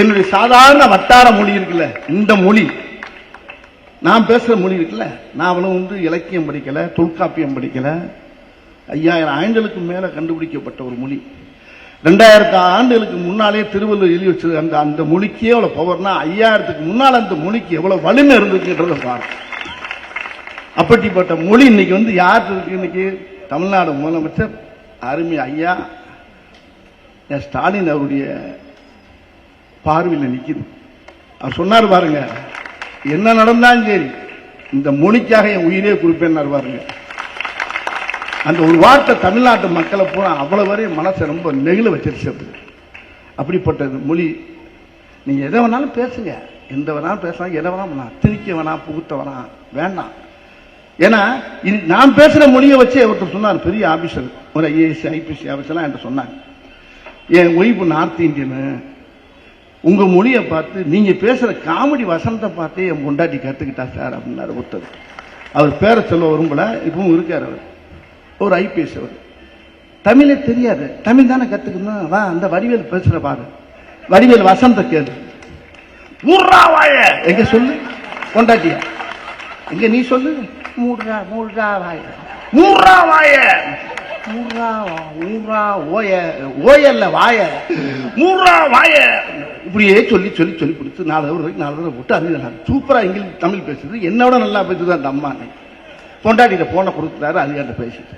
என்னுடைய சாதாரண வட்டார மொழி இருக்குல்ல இந்த மொழி. நான் பேசுற மொழி இருக்குல்ல நான் அவளும் வந்து இலக்கியம் படிக்கல தொல்காப்பியம் படிக்கல. ஐயாயிரம் ஆண்டுகளுக்கு மேல கண்டுபிடிக்கப்பட்ட ஒரு மொழி. ரெண்டாயிரத்து ஆண்டுகளுக்கு முன்னாலே திருவள்ளுவர் எழுதி வச்சது அந்த அந்த மொழிக்கே எவ்வளவு பவர்னா ஐயாயிரத்துக்கு முன்னால் அந்த மொழிக்கு எவ்வளவு வலிமை இருந்துச்சுன்றத பாரு அப்படிப்பட்ட மொழி இன்னைக்கு வந்து யார் இருக்கு இன்னைக்கு? தமிழ்நாடு முதலமைச்சர் அருமை ஐயா என் ஸ்டாலின் அவருடைய பார்வையில் நிற்கிது அவர் சொன்னார் பாருங்க என்ன நடந்தாலும் சரி இந்த மொழிக்காக என் உயிரே கொடுப்பேன்னாரு பாருங்க. அந்த ஒரு வார்த்தை தமிழ்நாட்டு மக்களை பூரா அவ்வளவு வரையும் மனசை ரொம்ப நெகிழ வச்சிருச்சு அப்படி. அப்படிப்பட்ட மொழி. நீங்க எதை வேணாலும் பேசுங்க. எந்த வேணாலும் பேசலாம் எதை வேணாலும் வேணாம் திணிக்க வேணாம் புகுத்த வேணாம் வேண்டாம். ஏன்னா இது நான் பேசுகிற மொழியை வச்சு ஒருத்தர் சொன்னார் பெரிய ஆபீசர் ஒரு ஐஏஎஸ் ஐபிஎஸ் ஆஃபீஸர்லாம் என்கிட்ட சொன்னாங்க என் ஒய்ஃபு நார்த் இந்தியனு. உங்க மொழியை பார்த்து நீங்க பேசுற காமெடி வசனத்தை பார்த்தே என் பொண்டாட்டி கத்துக்கிட்டா சார் அப்படின்னாரு ஒருத்தர். அவர் பேரை சொல்ல வரும்பல இப்பவும் இருக்காரு அவர். ஒரு ஐபிஎஸ் அவர். தமிழே தெரியாது. தமிழ் தானே கத்துக்கணும்? வா அந்த வடிவேல் பேசுற பாரு. வடிவேல் வசனத்தை கேளு. மூர்ரா வாய! எங்க சொல்லு? பொண்டாட்டியா? எங்க நீ சொல்லு? மூர்ரா மூர்ரா வாய. மூர்ரா வாய! மூர்ரா ஓய ஓயல்ல வாய. மூர்ரா வாய. இப்படியே சொல்லி சொல்லி சொல்லி கொடுத்து நாலு தடவை வரைக்கும் நாலு தடவை போட்டு அது சூப்பரா இங்கிலீஷ் தமிழ் பேசுது. என்னோட நல்லா பேசுது அந்த அம்மா பொண்டாட்டிட்ட போனை கொடுத்துட்டாரு அதிகாரிட்ட பேசிட்டு.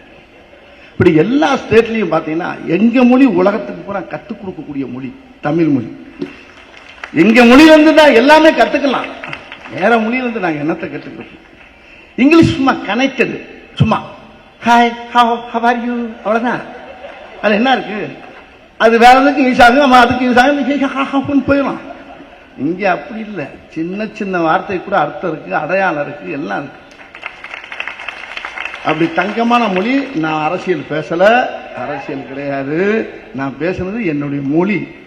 இப்படி எல்லா ஸ்டேட்லையும் பார்த்தீங்கன்னா எங்க மொழி உலகத்துக்கு பூரா கற்றுக் கொடுக்கக்கூடிய மொழி தமிழ் மொழி. எங்க மொழியில தான் எல்லாமே கற்றுக்கலாம் வேற மொழியிலேருந்து நாங்கள் என்னத்தை கற்றுக்கிறோம் இங்கிலீஷ் சும்மா கனெக்டடு சும்மா hi how how are you அவ்வளோதான் அது என்ன இருக்கு? அது வேற எதுக்கு யூஸ் ஆகும் நம்ம அதுக்கு யூஸ் ஆகும் போயிடலாம் இங்கே அப்படி இல்லை. சின்ன சின்ன வார்த்தை கூட அர்த்தம் இருக்கு அடையாளம் இருக்கு எல்லாம் இருக்கு. அப்படி தங்கமான மொழி நான் அரசியல் பேசல. அரசியல் கிடையாது. நான் பேசுனது என்னுடைய மொழி.